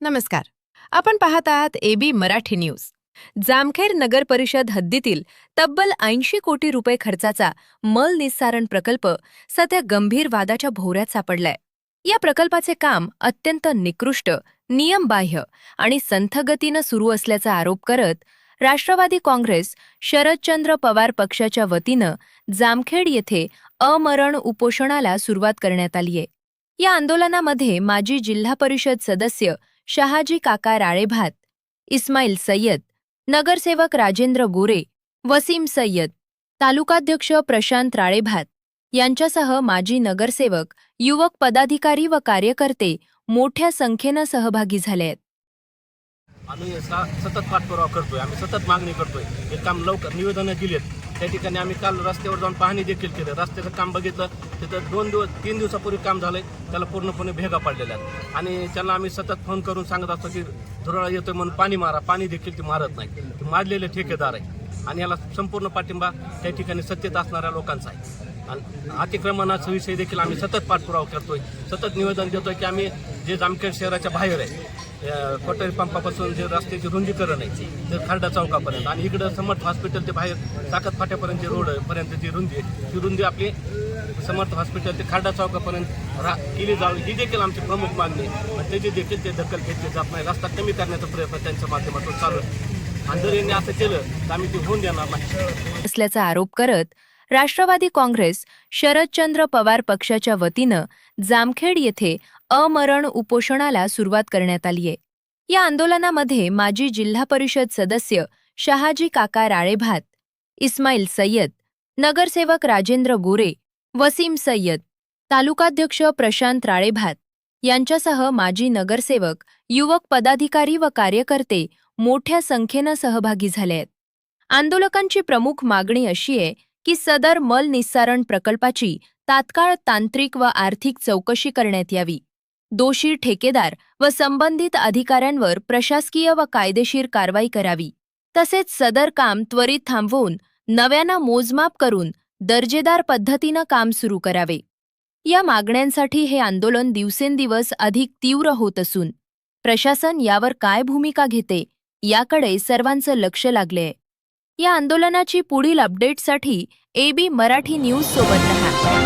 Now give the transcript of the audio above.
नमस्कार. आपण पाहत आहात A B Marathi news. Jamkhed नगर परिषद हद्दीतील तब्बल ऐंशी कोटी रुपये खर्चाचा मल निस्सारण प्रकल्प सध्या गंभीर वादाच्या भोवऱ्यात सापडलाय. या प्रकल्पाचे काम अत्यंत निकृष्ट नियमबाह्य आणि संथगतीनं सुरू असल्याचा आरोप करत राष्ट्रवादी काँग्रेस शरदचंद्र पवार पक्षाच्या वतीनं जामखेड येथे अमरण उपोषणाला सुरुवात करण्यात आलीय. या आंदोलनामध्ये माजी जिल्हा परिषद सदस्य शहाजी काका राळेभात इस्माईल सय्यद नगरसेवक राजेंद्र गोरे वसीम सय्यद तालुकाध्यक्ष प्रशांत राळेभात यांच्यासह माजी नगरसेवक युवक पदाधिकारी व कार्यकर्ते मोठ्या संख्येनं सहभागी झाले आहेत. आम्ही सतत पाठपुरावा करतोय. आम्ही सतत मागणी करतोय. हे काम लवकर निवेदनं दिलेत. त्या ठिकाणी आम्ही काल रस्त्यावर जाऊन पाहणी देखील केली. रस्त्याचं काम बघितलं तिथं दोन दिवस तीन दिवसापूर्वी काम झालंय. त्याला पूर्णपणे भेगा पडलेल्या आहेत. आणि त्यांना आम्ही सतत फोन करून सांगत असतो की धुराळा येतोय म्हणून पाणी मारा. पाणी देखील ते मारत नाही. ते मारलेले ठेकेदार आहे आणि याला संपूर्ण पाठिंबा त्या ठिकाणी सत्तेत असणाऱ्या लोकांचा आहे. आणि अतिक्रमणाचा विषय देखील आम्ही सतत पाठपुरावा करतोय. सतत निवेदन देतोय की आम्ही जे जामखेड शहराच्या बाहेर आहे या पंपापासून जे रस्त्याची रुंदीकरण आहे ते खारडा चौकापर्यंत. आणि इकडं समर्थ हॉस्पिटल ते बाहेर ताकद फाट्यापर्यंत जे रोड पर्यंत जी रुंदी आहे ती रुंदी आपली समर्थ हॉस्पिटल ते खारडा चौकापर्यंत रा केली जावी. ही देखील आमची प्रमुख मागणी आहे. त्याची देखील ते दखल घेतली जात नाही रस्ता कमी करण्याचा प्रयत्न त्यांच्या माध्यमातून चालू आहे. आणि जर यांनी असं केलं तर आम्ही ते होऊन देणार नाही. असल्याचा आरोप करत राष्ट्रवादी काँग्रेस शरदचंद्र पवार पक्षाच्या वतीनं जामखेड येथे अमरण उपोषणाला सुरुवात करण्यात आलीय या आंदोलनामध्ये माजी जिल्हा परिषद सदस्य शहाजी काका राळेभात इस्माईल सय्यद नगरसेवक राजेंद्र गोरे वसीम सय्यद तालुकाध्यक्ष प्रशांत राळेभात यांच्यासह माजी नगरसेवक युवक पदाधिकारी व कार्यकर्ते मोठ्या संख्येनं सहभागी झाले आहेत. आंदोलकांची प्रमुख मागणी अशी आहे की सदर मल निस्सारण प्रकल्पाची तात्काळ तांत्रिक व आर्थिक चौकशी करण्यात यावी. दोषी ठेकेदार व संबंधित अधिकाऱ्यांवर प्रशासकीय व कायदेशीर कारवाई करावी. तसेच सदर काम त्वरित थांबवून नव्यानं मोजमाप करून दर्जेदार पद्धतीनं काम सुरू करावे. या मागण्यांसाठी हे आंदोलन दिवसेंदिवस अधिक तीव्र होत असून प्रशासन यावर काय भूमिका घेते याकडे सर्वांचं लक्ष लागले या आंदोलनाची पुढील अपडेटसाठी एबी मराठी न्यूज सोबत रहा.